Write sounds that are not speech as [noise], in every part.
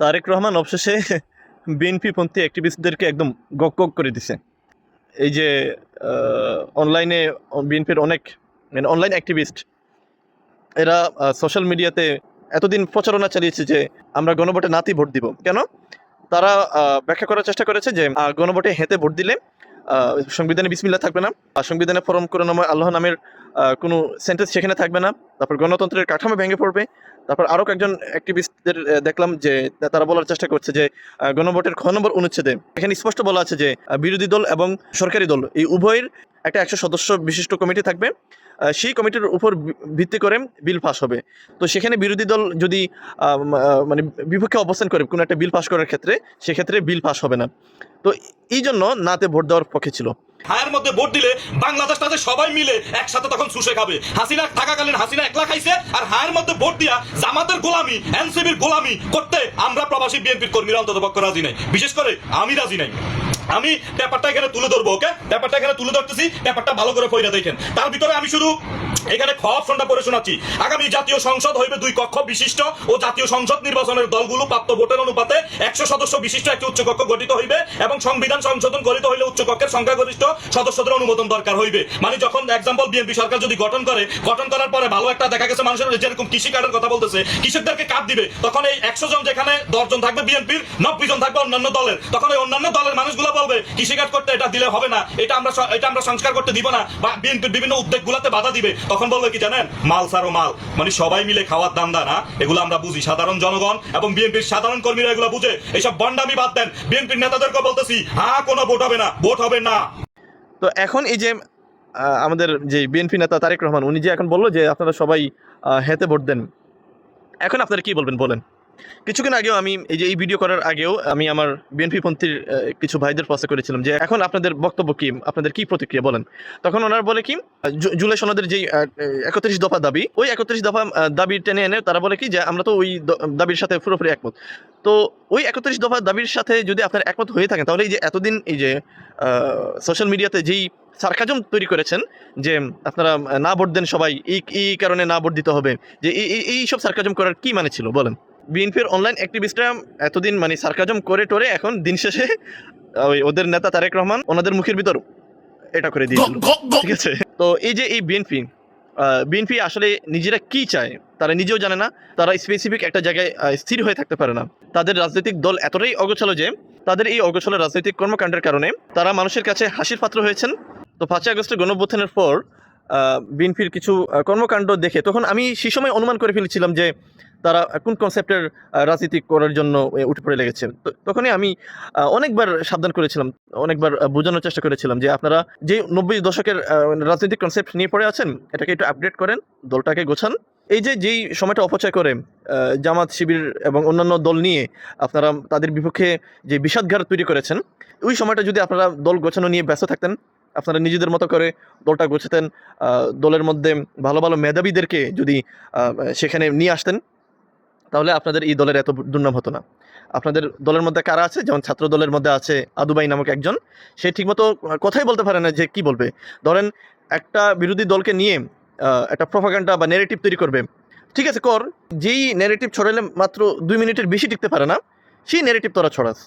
তারেক রহমান অবশেষে [laughs] বিএনপি পন্থী অ্যাক্টিভিস্টদেরকে একদম গক গক করে দিছে। এই যে অনলাইনে বিএনপির অনেক মানে অনলাইন অ্যাক্টিভিস্ট এরা সোশ্যাল মিডিয়াতে এতদিন প্রচারণা চালিয়েছে যে আমরা গণভোটে নাতি ভোট দিব। কেন? তারা ব্যাখ্যা করার চেষ্টা করেছে যে গণভোটে হেঁতে ভোট দিলে সংবিধানে বিসমিল্লা থাকবে না, আর সংবিধানে ফরম করে নামে আল্লাহ নামের কোনো সেন্টেন্স সেখানে থাকবে না। তারপর গণতন্ত্রের কাঠামো ভেঙে পড়বে তারপর আরও কয়েকজন অ্যাক্টিভিস্টদের দেখলাম যে তারা বলার চেষ্টা করছে যে গণভোটের খ নম্বর অনুচ্ছেদে এখানে স্পষ্ট বলা আছে যে বিরোধী দল এবং সরকারি দল এই উভয়ের একটা একশো সদস্য বিশিষ্ট কমিটি থাকবে। সেই কমিটির উপর ভিত্তি করে বিল পাস হবে। তো সেখানে বিরোধী দল যদি মানে বিপক্ষে অবস্থান করে কোনো একটা বিল পাস করার ক্ষেত্রে, সেক্ষেত্রে বিল পাস হবে না। তো এই জন্য নাতে ভোট দেওয়ার পক্ষে ছিল। হায়ের মধ্যে ভোট দিলে বাংলাদেশ তাদের সবাই মিলে একসাথে তখন শুষে খাবে। হাসিনা থাকাকালীন হাসিনা একলা খাইছে, আর হায়ার মধ্যে ভোট দিয়া জামাতের গোলামি এনসিবির গোলামি করতে আমরা প্রবাসী বিএনপির কর্মীরা অন্তত পক্ষ রাজি নাই। বিশেষ করে আমি রাজি নাই। আমি ব্যাপারটা এখানে তুলে ধরবো ওকে ব্যাপারটা এখানে তুলে ধরতেছি, ব্যাপারটা ভালো করে পয়রা দেখেন। তার ভিতরে আমি শুধু এখানে খ অপশনটা পড়ে শোনাচ্ছি। আগামী জাতীয় সংসদ হইবে দুই কক্ষ বিশিষ্ট ও জাতীয় সংসদ নির্বাচনের দলগুলো প্রাপ্ত ভোটের অনুপাতে একশো সদস্য বিশিষ্ট একটি উচ্চকক্ষ গঠিত হইবে এবং সংবিধান সংশোধন গঠিত হইলে উচ্চকক্ষের সংখ্যাগরিষ্ঠ সদস্যদের অনুমোদন দরকার হইবে। মানে যখন এক্সাম্পল বিএনপি সরকার যদি গঠন করে, গঠন করার পরে ভালো একটা দেখা গেছে মানুষের যেরকম কৃষি কার্ডের কথা বলতেছে, কৃষকদেরকে কাপ দিবে, তখন এই একশো জন যেখানে দশ জন থাকবে বিএনপির নব্বই জন থাকবে অন্যান্য দলের। তখন ওই অন্যান্য দলের মানুষগুলো বলবে কৃষি কার্ড করতে এটা দিলে হবে না, এটা আমরা এটা আমরা সংস্কার করতে দিব না, বা বিএনপির বিভিন্ন উদ্যোগগুলোতে বাধা দিবে। তখন বলবে কি জানেন? মাল সারো মাল। মানে সবাই মিলে খাওয়ার দান্দা না, এগুলো আমরা বুঝি। সাধারণ জনগণ এবং বিএনপির সাধারণ কর্মীরা এগুলো বুঝে। এইসব বন্ডামি বাদ দেন। বিএনপির নেতাদেরকে বলতেছি হ্যাঁ কোনো ভোট হবে না, ভোট হবে না। তো এখন এই যে আমাদের যে বিএনপি নেতা তারেক রহমান, উনি যে এখন বলল যে আপনারা সবাই হেঁতে ভোট দেন, এখন আপনারা কি বলবেন, বলেন? কিছুক্ষণ আগেও আমি এই যে এই ভিডিও করার আগেও আমি আমার বিএনপি পন্থীর কিছু ভাইদের প্রশ্ন করেছিলাম যে এখন আপনাদের বক্তব্য কি? আপনাদের কি প্রতিক্রিয়া? বলেন। তখন ওনারা বলে কি জুলাই সনদের যেই একত্রিশ দফা দাবি, ওই একত্রিশ দফা দাবি টেনে এনে তারা বলে কি যে আমরা তো ওই দাবির সাথে পুরোপুরি একমত। তো ওই একত্রিশ দফা দাবির সাথে যদি আপনার একমত হয়ে থাকেন, তাহলে এই যে এতদিন এই যে সোশ্যাল মিডিয়াতে যেই সার্কাজম তৈরি করেছেন যে আপনারা না ভোট দেন সবাই, এই কারণে না ভোট দিতে হবে, যে এই সব সার্কাজম করার কি মানে ছিল? বলেন। বিএনপির অনলাইন অ্যাক্টিভিস্টরা এতদিন মানে সার্কাজম করে টোরে এখন দিন শেষে ওই ওদের নেতা তারেক রহমান ওনাদের মুখের ভিতর এটা করে দিয়েছিল ঠিক আছে? তো এই যে এই বিএনপি বিএনপি আসলে নিজেরা কি চায়? তারা নিজেও জানে না তারা স্পেসিফিক একটা জায়গায় স্থির হয়ে থাকতে পারে না। তাদের রাজনৈতিক দল এতটাই অগোছালো যে তাদের এই অগোছালো রাজনৈতিক কর্মকাণ্ডের কারণে তারা মানুষের কাছে হাসির পাত্র হয়েছেন। তো পাঁচই আগস্টের গণঅভ্যুত্থানের পর বিএনপির কিছু কর্মকাণ্ড দেখে, তখন আমি সেই সময় অনুমান করে ফেলেছিলাম যে তারা কোন কনসেপ্টের রাজনীতি করার জন্য উঠে পড়ে লেগেছে। তখনই আমি অনেকবার সাবধান করেছিলাম, অনেকবার বোঝানোর চেষ্টা করেছিলাম যে আপনারা যে নব্বই দশকের রাজনৈতিক কনসেপ্ট নিয়ে পড়ে আছেন, এটাকে একটু আপডেট করেন, দলটাকে গোছান। এই যে, যেই সময়টা অপচয় করে জামাত শিবির এবং অন্যান্য দল নিয়ে আপনারা তাদের বিপক্ষে যে বিষাদঘার তৈরি করেছেন, ওই সময়টা যদি আপনারা দল গোছানো নিয়ে ব্যস্ত থাকতেন আপনারা নিজেদের মতো করে দলটা গোছাতেন দলের মধ্যে ভালো ভালো মেধাবীদেরকে যদি সেখানে নিয়ে আসতেন, তাহলে আপনাদের এই দলের এত দুর্নাম হতো না। আপনাদের দলের মধ্যে কারা আছে? যেমন ছাত্র দলের মধ্যে আছে আদুবাই নামক একজন। সে ঠিকমতো কথাই বলতে পারে না যে কি বলবে। ধরেন একটা বিরোধী দলকে নিয়ে একটা প্রফাগান্ডা বা নেগেটিভ তৈরি করবে। ঠিক আছে, কর। যেই নেগেটিভ ছড়ালে মাত্র দুই মিনিটের বেশি টিকতে পারে না, সেই নেগেটিভ তোরা ছড়াস।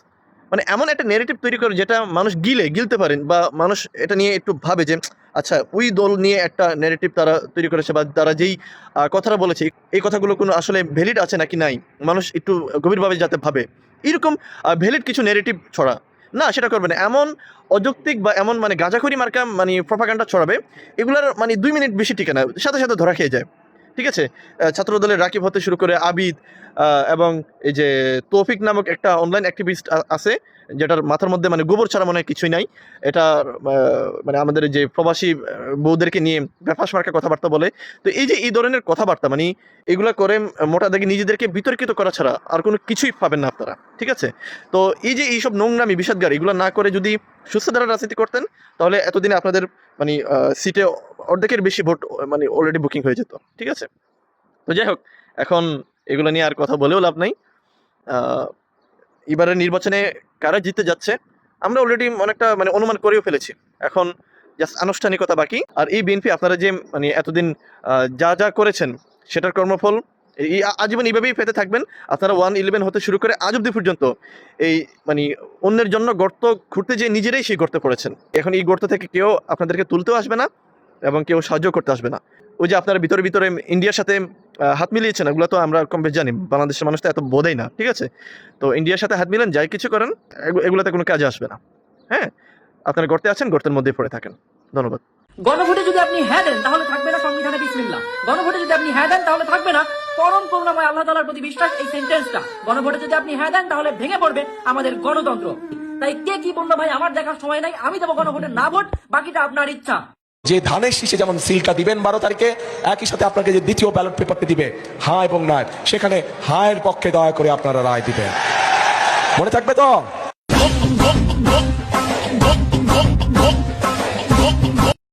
মানে এমন একটা নেগেটিভ তৈরি করে যেটা মানুষ গিলে, গিলতে পারেন বা মানুষ এটা নিয়ে একটু ভাবে যে আচ্ছা ওই দল নিয়ে একটা নেগেটিভ তারা তৈরি করেছে বা তারা যেই কথাটা বলেছে, এই কথাগুলো কোনো আসলে ভ্যালিড আছে নাকি নাই? মানুষ একটু গভীরভাবে যাতে ভাবে। এরকম ভ্যালিড কিছু নেগেটিভ ছড়া। না, সেটা করবে না। এমন অযৌক্তিক বা এমন মানে গাঁজাখড়ি মার্কা মানে প্রপাগান্ডা ছড়াবে, এগুলার মানে দুই মিনিট বেশি টিকে না। সাথে সাথে ধরা খেয়ে যায়। ঠিক আছে? ছাত্রদলের রাকিব হতে শুরু করে আবিদ এবং এই যে তৌফিক নামক একটা অনলাইন অ্যাক্টিভিস্ট আছে, যেটার মাথার মধ্যে মানে গোবর ছাড়া মনে কিছুই নাই। এটা মানে আমাদের যে প্রবাসী বউদেরকে নিয়ে ব্যাপাস মার্কা কথাবার্তা বলে। তো এই যে এই ধরনের কথাবার্তা মানে এগুলো করে মোটা দাগে নিজেদেরকে বিতর্কিত করা ছাড়া আর কোনো কিছুই পাবেন না আপনারা, ঠিক আছে? তো এই যে এইসব নোংরামি, বিষাদগার, এগুলো না করে যদি সুস্থ দ্বারা রাজনীতি করতেন, তাহলে এতদিনে আপনাদের মানে সিটে অর্ধেকের বেশি ভোট মানে অলরেডি বুকিং হয়ে যেত, ঠিক আছে? তো যাই হোক, এখন এগুলো নিয়ে আর কথা বলেও লাভ নাই। এবারের নির্বাচনে কারা জিতে যাচ্ছে, আমরা অলরেডি অনেকটা মানে অনুমান করেও ফেলেছি। এখন জাস্ট আনুষ্ঠানিকতা বাকি। আর এই বিএনপি আপনারা যে মানে এতদিন যা যা করেছেন, সেটার কর্মফল, এই আজীবন এইভাবেই পেতে থাকবেন। আপনারা ওয়ান ইলেভেন হতে শুরু করে আজ অব্দি পর্যন্ত এই মানে অন্যের জন্য গর্ত খুঁড়তে যে নিজেরাই সেই গর্তে পড়েছেন। এখন এই গর্ত থেকে কেউ আপনাদেরকে তুলতেও আসবে না। এবং কেউ সাহায্য করতে আসবে না। ওই যে আপনারা ভিতরে ভিতরে ইন্ডিয়ার সাথে হাত মিলিয়েছেন ওগুলো তো আমরা কম বেশ জানি। বাংলাদেশের মানুষ তো এত বোধেই না, ঠিক আছে? তো ইন্ডিয়ার সাথে হাত মিলেন, যাই কিছু করেন এগুলোতে কোনো কাজে আসবে না। হ্যাঁ? আপনারা গর্তে আছেন, গর্তের মধ্যেই পড়ে থাকেন। ধন্যবাদ। গণভোটে যদি আপনি হ্যাঁ দেন, তাহলে থাকবে না সংবিধানে বিসমিল্লাহ। গণভোটে যদি আপনি হ্যাঁ দেন, তাহলে থাকবে না পরম করুণাময় আল্লাহ তালার প্রতি বিশ্বাস, এই সেন্টেন্সটা। গণভোটে যদি আপনি হ্যাঁ দেন, তাহলে ভেঙে পড়বে আমাদের গণতন্ত্র। তাই কে কি বলল ভাই? আমার দেখার সময় নাই, আমি দেবো গণভোটে না ভোট, বাকিটা আপনার ইচ্ছা। যে ধানের শীষে যেমন সিলটা দিবেন বারো তারিখে, একই সাথে আপনাকে যে দ্বিতীয় ব্যালট পেপারটি দিবে, হা এবং না সেখানে হায়ের পক্ষে দয়া করে আপনারা রায় দিবেন। মনে থাকবে তো?